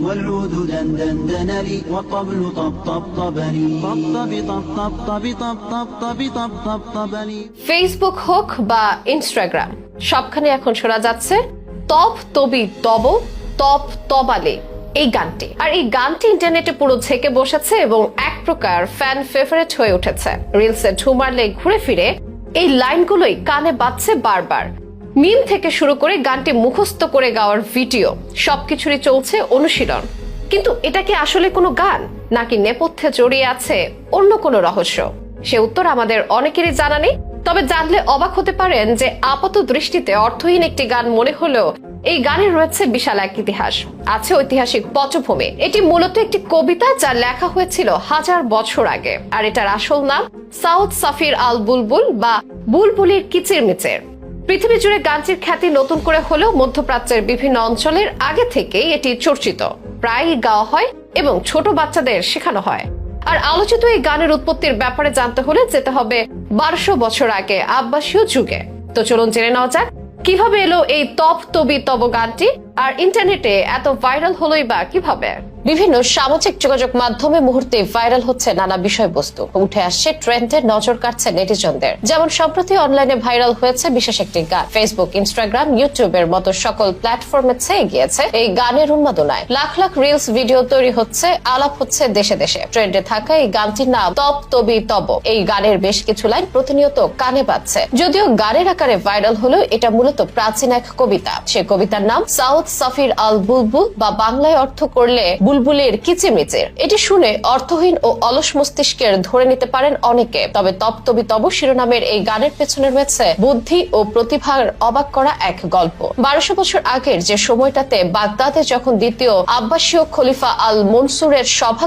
والعود دندن دنلي والطبل طبطبطبني طبطب طبطب طبطب طبطب طبطبني فيسبوك هوك با انستغرام সবখানে এখন শোনা যাচ্ছে তব তবি তব তব তবালে এই গানটি আর এই গানটি ইন্টারনেটে পুরো ছেকে বসেছে এবং এক প্রকার ফ্যান ফেভারিট হয়ে উঠেছে রিলসে ঢুমারলে ঘুরে ফিরে এই লাইনগুলোই কানে বাজছে বারবার মিম থেকে শুরু করে গানটি মুখস্থ করে গাওয়ার ভিডিও, সবকিছুরই চলছে অনুশীলন। কিন্তু এটা কি আসলে কোনো গান, নাকি নেপথ্যে জড়িয়ে আছে অন্য কোনো রহস্য? সে উত্তর আমাদের অনেকেরই জানা নেই, তবে জানলে অবাক হতে পারেন যে আপাত দৃষ্টিতে অর্থহীন একটি গান মনে হলেও এই গানে রয়েছে বিশাল এক ইতিহাস। আছে ঐতিহাসিক পটভূমি। এটি মূলত একটি কবিতা যা লেখা হয়েছিল হাজার বছর আগে। আর এটার আসল নাম সাউথ সাফির আল বুলবুল বা বুলবুলির কিচির মিচের পৃথিবী জুড়ে গানটির খ্যাতি নতুন করে হলেও মধ্যপ্রাচ্যের বিভিন্ন অঞ্চলের আগে থেকেই এটি চর্চিত। প্রায়ই গাওয়া হয় এবং ছোট বাচ্চাদের শেখানো হয়। আর আলোচিত এই গানের উৎপত্তির ব্যাপারে জানতে হলে যেতে হবে বারোশো বছর আগে আব্বাসীয় যুগে। তো চলুন জেনে নেওয়া যাক, কীভাবে এলো এই তপ তবি তব গানটি? আর ইন্টারনেটে এত ভাইরাল হলোই বা কীভাবে? বিভিন্ন সামাজিক যোগাযোগ মাধ্যমে মুহূর্তে ভাইরাল হচ্ছে নানা বিষয়বস্তু। উঠে আসছে ট্রেন্ডে নজর কাটছে নেটিজনদের। যেমন সম্প্রতি অনলাইনে ভাইরাল হয়েছে বিশেষ একটি গান। ফেসবুক ইনস্টাগ্রাম ইউটিউবের মতো সকল প্ল্যাটফর্মে ছেয়ে গিয়েছে এই গানের উন্মাদনায়। লাখ লাখ রিলস ভিডিও তৈরি হচ্ছে, আলাপ হচ্ছে দেশে দেশে। ট্রেন্ডে থাকা এই গানটির নাম তপ তবি তব। এই গানের বেশ কিছু লাইন প্রতিনিয়ত কানে পাচ্ছে যদিও গানের আকারে ভাইরাল হলেও এটা মূলত প্রাচীন এক কবিতা। সে কবিতার নাম সাউথ সাফির আল বুলবুল বা বাংলায় অর্থ করলে বুলবুলের কিচিমিচির এটি শুনে অর্থহীন ও অলস মস্তিষ্কের ধরে নিতে পারেন অনেকে। তবে তপ্তবি তব শিরোনামের এই গানের পেছনে রয়েছে বুদ্ধি ও প্রতিভার অবাক করা এক গল্প। বারোশো বছর আগের যে সময়টাতে বাগদাদে যখন দ্বিতীয় আব্বাসীয় খলিফা আল মনসুরের সভা